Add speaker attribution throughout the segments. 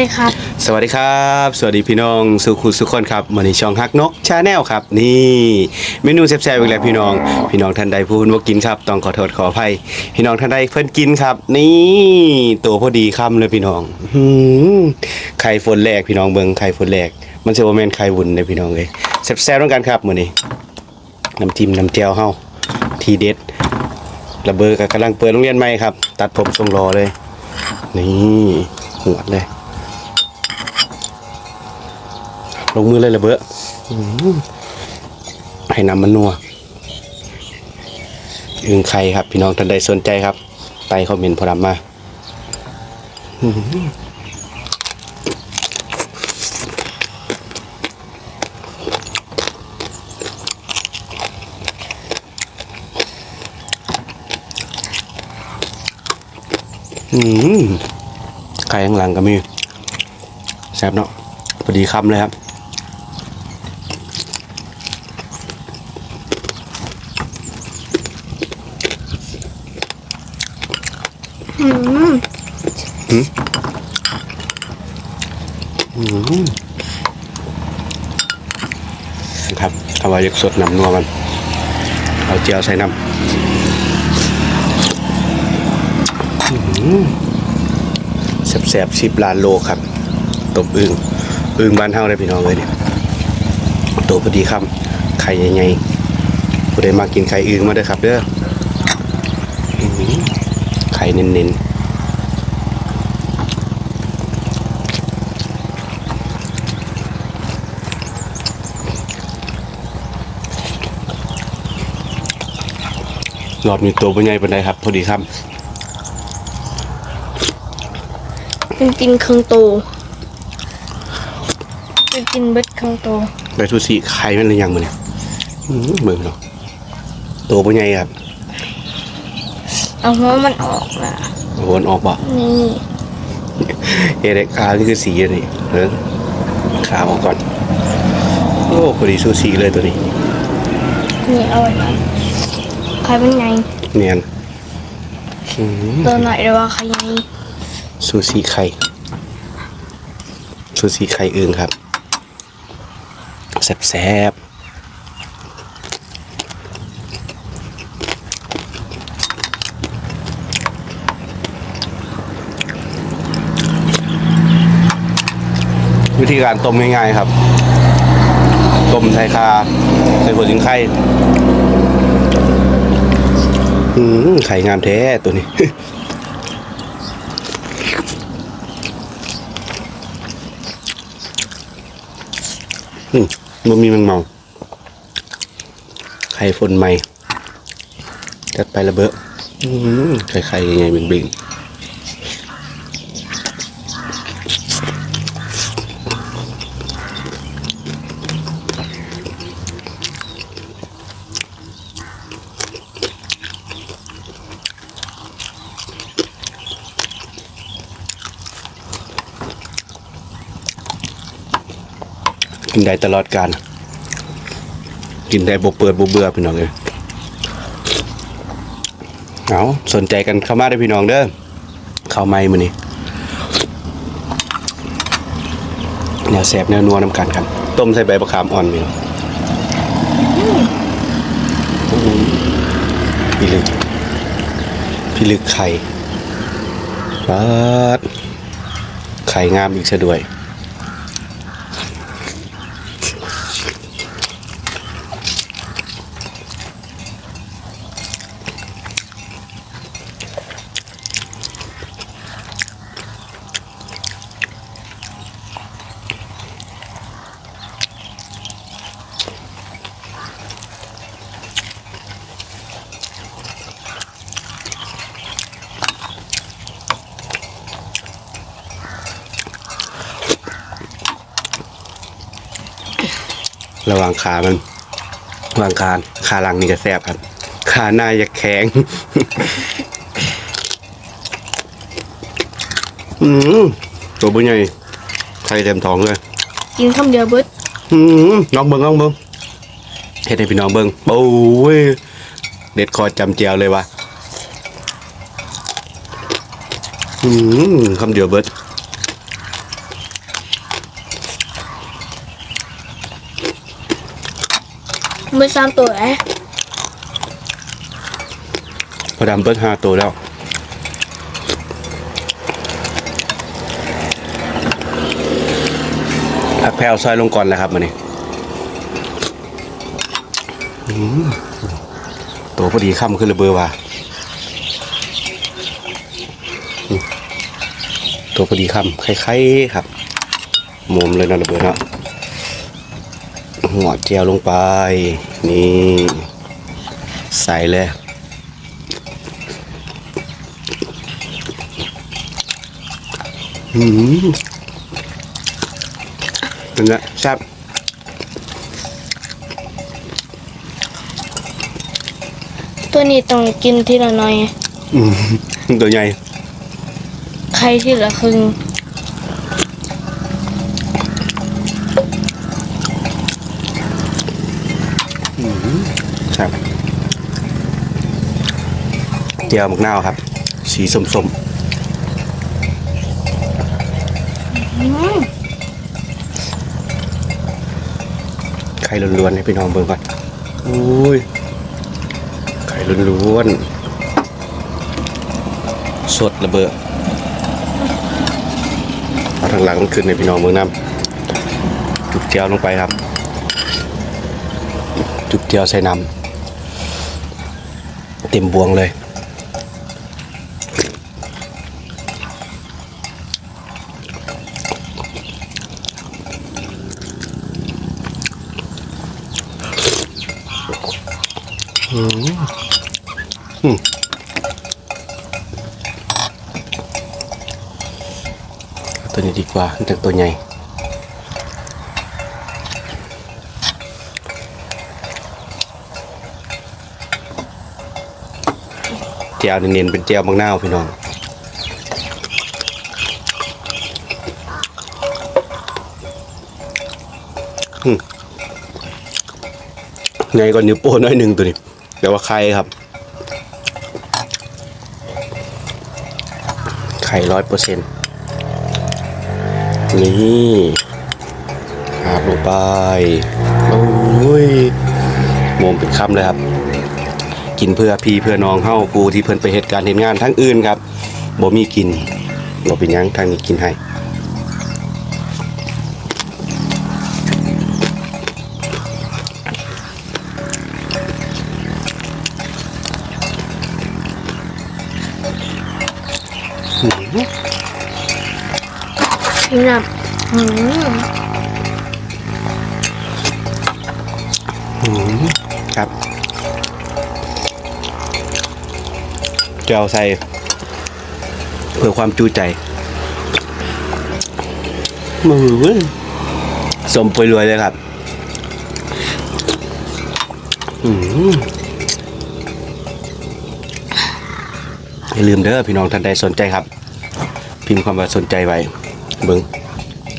Speaker 1: ดีครับ
Speaker 2: สวัสดีครับ สวัสดีพี่น้องสุขุสุขคนครับมันในช่องฮักนกชาแนลครับนี่เมนูแซ่บๆอีกแล้วพี่น้อง พี่น้องท่านใดผู้เพิ่นบ่กินครับต้องขอโทษขออภัยพี่น้องท่านใดเพิ่นกินครับ นี่ตัวพอดีคำเลยพี่น้องหืมไข่ฝนแรกพี่น้องเบิ่งไข่ฝนแรกมันจะบ่แม่นไข่วุ่นเลยพี่น้องเอ้ยแซ่บๆต้องกันครับมื้อนี้น้ำจิ้มน้ำแจ่วเฮาทีเด็ดระเบิดก็กำลังเปิดโรงเรียนใหม่ครับ ตัดผมทรงรอเลย นี่หวดเลย ลงมือเลยระเบ้อให้นำมันนัวอึ่งไข่ครับ พี่น้องท่านใดสนใจครับไต่คอมเมนต์พอดำมาอื้อหืออื้อหือไข่ข้างหลังก็มีแซ่บเนาะพอดีคำเลยครับ
Speaker 1: อืม
Speaker 2: ครับเอาไว้ยกสดน้ำนัวมัน เอาเจียวใส่น้ำแสบๆชิบลานโลครับตบอึงอึงบ้านเฮาได้พี่น้องเลยเนี่ยตัวพอดีคำไข่ใหญ่ๆผู้ใดมากินไข่อึงมาเด้อครับ เด้ออื้อหือไข่เน้นๆ หลอดมีตัวเป็นใหญ่เป็นไดครับ พอดีครับ
Speaker 1: เป็นกินเครื่องโตเป็นกินเบิดเครื่องโต
Speaker 2: ไดทูสีไข่มันหรือยังมือเนี่ยอื้อมือเนาะตัวเป็นใหญ่ครับ
Speaker 1: เอาหัวมันออกนะ
Speaker 2: โอ้โหมันออกบ่
Speaker 1: นี่
Speaker 2: เอเด็กขานี่คือสีอันนี่เออขาออกก่อน โอ้พอดีซูสีเลยตัวนี้
Speaker 1: นี่เอาไว้นะใค รเป็นไง
Speaker 2: เนียนอื้อหือ
Speaker 1: ตัวหน่อยเลยว่าใครไง
Speaker 2: ซูสีไข่ซูสีไข่อึ่งครับแซ่บๆวิธีการต้มง่ายๆครับต้มไทยคาใส่หัวจิงไข่อืม ไข่งามแท้ตัวนี้ อืมมันมีแมงเมา ไข่ฝนใหม่จัดไประเบ้อไข่ไข่ยังไงบิงบิ กินได้ตลอดการ กินได้บ่เปิดบ่เบื่อพี่น้องเลยเอาสนใจกันเข้ามาได้พี่น้องเด้อเข้าไม่มือนี้แนวแสบแนวนัวน้ำกันครับต้มใส่ใบมะขามอ่อนพี่น้องพี่ลึกพี่ลึกไข่ปัดไข่งามอีกซะด้วย ระหว่างขามันระหว่างคานขาหลังนี่จะแสบครับขาหน้าจะแข็งอืมตัวบุญใหญ่ไข่เต็มท้องเลย
Speaker 1: กินคำเดียวเบิด
Speaker 2: อืมน้องเบิ้งน้องเบิ้งเฮ็ดให้พี่น้องเบิ้งโอ้ยเด็ดคอจำเจียวเลยวะอืมคำเดียวเบิด
Speaker 1: มือสามตัวไอ้
Speaker 2: พอดำเบิดห้าตัวแล้ว ผักแพรวซอยลงก่อนแล้วครับมันนี่ตัวพอดีค่ำขึ้นระเบอว่าตัวพอดีค่ำคล้ายๆครับมุมเลยนะระเบอเนาะ หัวเจียวลงไป นี่ใส่เลยอืมนั่นแหละแซ่บ
Speaker 1: ตัวนี้ต้องกินทีละหน่อย
Speaker 2: อืมตัวใหญ่
Speaker 1: ใครทีละครึ่ง
Speaker 2: แซ่บเจียวหมกนาวครับ สีส้ม
Speaker 1: อืม
Speaker 2: ๆไข่ล้วนๆให้พี่น้องเบิ่งก่อนอุ้ย ไข่ล้วนๆ สดระเบิดเอาทางหลังมันขึ้นในพี่น้องเบิ่งน้ำจุกเจียวลงไปครับ จุกเจียวใส่น้ำ เต็มบวงเลยเอาตัวนี้ดีกว่าตั้งตัวใหญ่ เจียวเน้นๆเป็นเจียวบางนาพี่น้องไงก่อนนิ้วโป้น้อยหนึ่งตัวนี้แต่ว่าไข่ครับ ไข่ร้อยเปอร์เซ็นต์นี่หาบลงไป โอ้ยโมมเป็นคำเลยครับ กินเพื่อพี่เพื่อน้องเฮาปูที่เพิ่นไปเหตุการณ์เห็นงานทั้งอื่นครับบ่มีกินบ่เป็นหยังทางนี้กินให้หืม
Speaker 1: นี่นะอืม
Speaker 2: ครับ จะเอาใส่เพื่อความจูใจมือสมไปรวยเลยครับอืมอย่าลืมเด้อพี่น้องท่านใดสนใจครับ พิมพ์คำว่าสนใจไว้เบิ้ง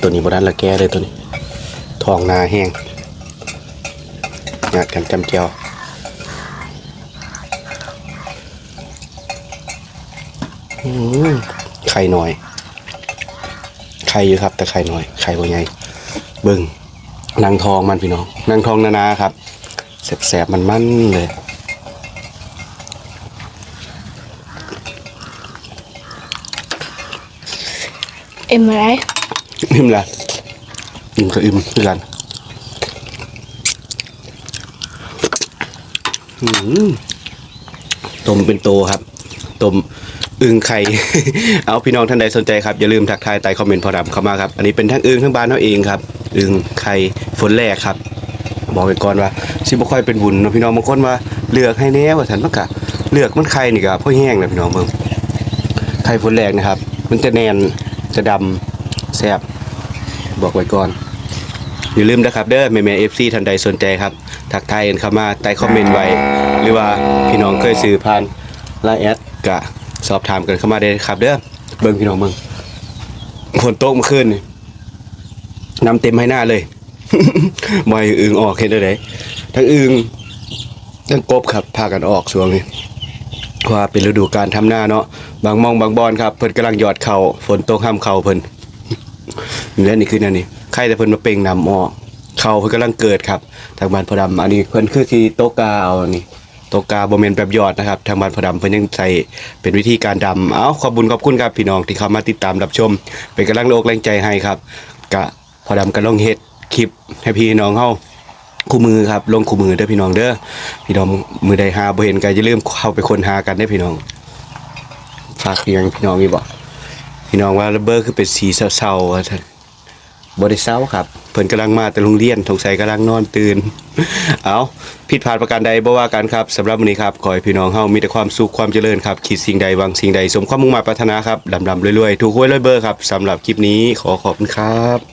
Speaker 2: ตัวนี้บดันละแก้เลยตัวนี้ ทองนาแห้งอยากกันจำเจียวอืม ไข่หน่อย ไข่อยู่ครับ แต่ไข่หน่อย ไข่บ่ใหญ่เบิ้งนางทองมันพี่น้องนางทองนานาครับแสบๆมันมันๆเลย
Speaker 1: เอ็มอะไร
Speaker 2: อิ่มละอิ่มก็อิ่มด้วยกันอืมต้มเป็นโตครับต้ม อึ่งไข่ เอาพี่น้องท่านใดสนใจครับ อย่าลืมทักทายใต้คอมเมนต์พอดำเข้ามาครับ อันนี้เป็นทั้งอึ่งทั้งบ้านเขาเองครับ อึ่งไข่ฝนแรกครับ บอกไปก่อนว่าสิบ่ค่อยเป็นบุญเนาะพี่น้องบางคนว่าเลือกให้แน่ว่าฉันมันกะเลือกมันไข่นี่ก็พ่อแห้งนะพี่น้องเบิ่งไข่ฝนแรกนะครับ มันจะแนนจะดำแซ่บบอกไว้ก่อนอย่าลืมนะครับเด้อแม่แม่เอฟซีท่านใดสนใจครับทักทายกันเข้ามาใต้คอมเมนต์ไว้ หรือว่าพี่น้องเคยซื้อผ่านไลน์แอดกะ อบถามกันเข้ามาได้ครับ เด้อเบิ่งพี่น้องเบิ่งฝนตกเมื่อคืนนี่น้ำเต็มให้หน้าเลยบ่อยอึงออกเห็นได้ไดทั้งอึงทั้งกบครับพากันออกช่วงนี้เพราะว่าเป็นฤดูการทำหน้าเนาะบางมองบางบอนครับเพิ่นกำลังหยอดเข่าฝนตกห้ามเข่าเพิ่นนี่แหละนี่คือนั่นนี่ใครแต่เพิ่นมาเป่งนำออกเข่าเพิ่นกำลังเกิดครับ ทางบ้านพอดำอันนี้เพิ่นคือที่โตะกาเอานี่ ตะกาบ่แม่นแบบยอดนะครับทางบ้านพอดำเพิ่นยังใส่เป็นวิธีการดำเอาขอบุญขอบคุณครับพี่น้องที่เข้ามาติดตามรับชม เป็นกำลังโลกแรงใจให้ครับกะพอดำก็ลงเฮ็ดคลิปให้พี่น้องเฮาคู่มือครับลงคู่มือเด้อพี่น้องเด้อพี่น้องมือใดหาบ่เห็นก็อย่าลืมเข้าไปค้นหากันเด้พี่น้องฝากเพียงพี่น้องมีบ่พี่น้องว่าระเบิดคือเป็นสีเศร้าๆว่าน บ่ไดเส้าครับ เพิ่นกำลังมาแต่โรงเรียนสงสัยกำลังนอนตื่น เอาผิดพลาดประการใดบ่ว่ากันครับสำหรับวันนี้ครับขอให้พี่น้องเฮามีแต่ความสุขความเจริญครับคิดสิ่งใดหวังสิ่งใดสมความมุ่งหมายปรารถนาครับลำๆรวยๆถูกหวยรวยเบอร์ครับสำหรับคลิปนี้ขอขอบคุณครับ